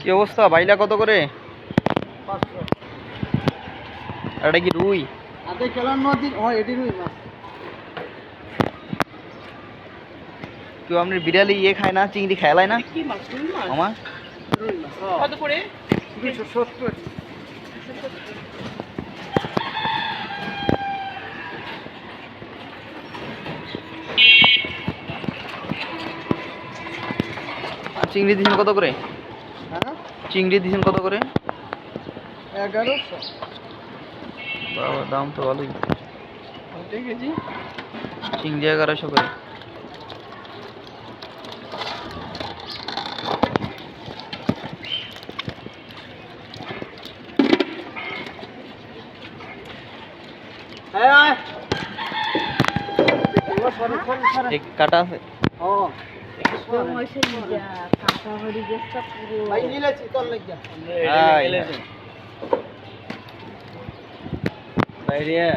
কি অবস্থা? বাইলা কত করে? এটা কি রুই? কেউ আপনি বিড়ালি ইয়ে খায় না চিংড়ি খেলায় না? আমার রুই মাছ কত করে দুশো সত্তর। আর চিংড়ি দিছেন কত করে? হ্যাঁ? চিংড়ি দিছেন কত করে? এগারোশো। বাবা দাম তো ভালোই। চিংড়ি এগারোশো করে।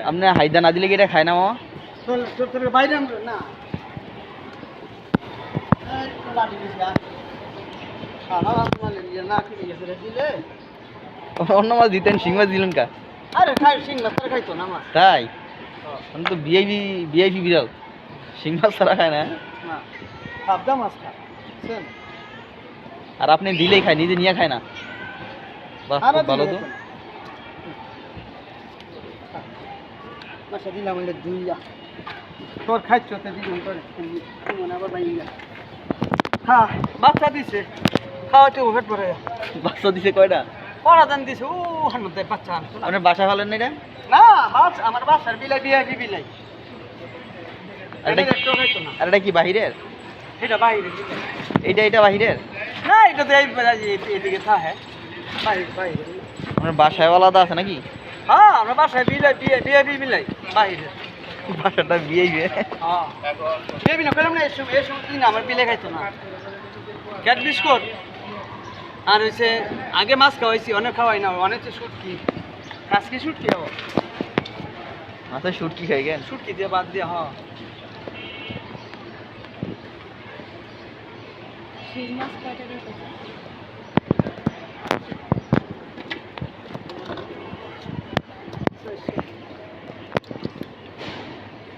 আপনি হাইদা না দিলে কি এটা খায় না মামা? বাইরে অন্য মাছ দিতেন শিং মাছ দিলেন কা? আরে খাই মাছ তারা খাইতো না আমার। তাই? আমি তো ভিআইপি ভিআইপি বিড়াল। শিং মাছ খায় না পাবদা মাছ খা বুঝছেন? আর আপনি দিলেই খায় নিজে নিয়ে খায় না। বাহ ভালো তো। দিলাম এটা দুইয়া তোর খাইছ মনে আবার বাইরে হ্যাঁ বাচ্চা দিছে। খাওয়া তো ওভেট পরে বাচ্চা দিছে কয়টা? পড়া দান দিছে ও হান্নাতে বাচ্চা আনতো আপনার বাসা ফেলেন না এটা? না আমার বাসার বিলাই বিআইপি বিলাই আর এটা কি বাহিরের? এটা বাইরে। এইটা এটা বাহিরের? না এটা তো এই এদিকে থাকে। আপনার বাসায় আলাদা আছে নাকি? হ্যাঁ আমরা বাসায় বিলাই বিআইপি বিলাই বাইরে। বাসাটা বিআইপি হ্যাঁ। বিআইপি না পেলাম না এসব এসব কি না আমার বিলে খাইতো না। Cat biscuit? আর হচ্ছে আগে মাছ খাওয়াইছি অনেক খাওয়াই না অনেক শুটকি। আজকে শুটকি হব মাথায় শুটকি খাই গেন শুটকি দিয়ে বাদ দিয়ে হ্যাঁ মাছ কয়টা করে কত? আর কিছু কত? একজনের আইনে নিয়ে দিয়েছি সিং মাছ তিনি এই চলে গেলেন বুঝছেন আসলো না আমি দশ টাকা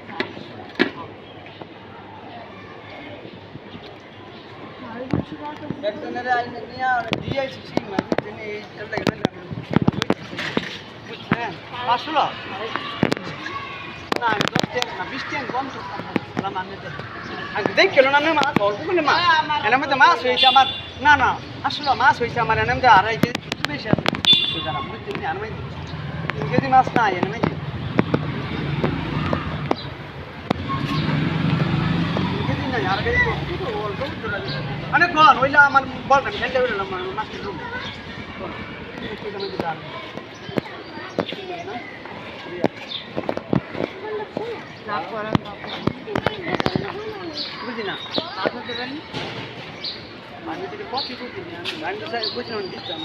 না বিশ টাকা কম করতাম আমি আগে দেখছিল আমার না না আসলে মাছ হয়েছে আমার মধ্যে আড়াই কেজি বেশি আমি কেজি মাছ না এর মধ্যে তিন কেজি নাই আর কেজি তো অল্প গন ওইলা আমার আমি খেলতে বেরোলাম আমার মাছের রুম। বুঝি না আপনি দেবেন আমি যদি কপি করতে আমি গাড়ি বুঝলাম দিতাম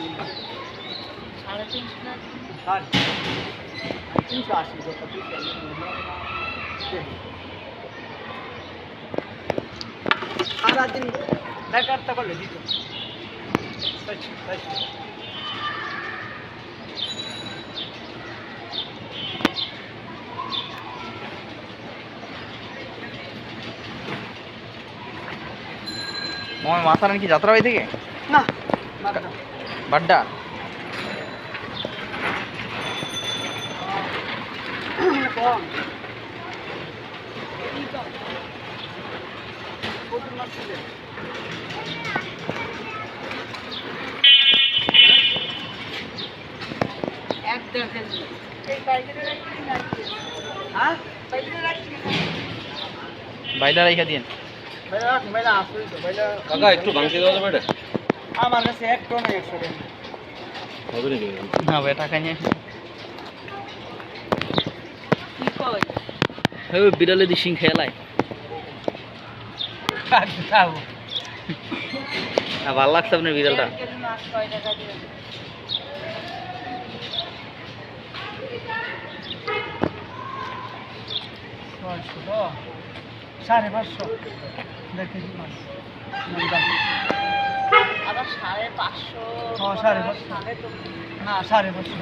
সাড়ে তিনশো যত দিতাম সারাদিন বেকারটা করলে দিত আমার মাথা নাকি যাত্রাবাড়ি থেকে না মাথা বাড্ডা কম প্রচুর মাছ ছিল। এক দেড় কেজি। হ্যাঁ বাইলা তো, ভাইয়া কাকা একটু ভাঙতে দেওয়া যাবে এটা? আমার কাছে এক টন একশো হবে নাকি না টাকা নিয়ে বিড়ালে খেলায়। ভালো লাগছে আপনার বিড়ালটা পাঁচশো কেজি মাছ। আবার পাঁচশো সাড়ে পাঁচশো। না সাড়ে পাঁচশো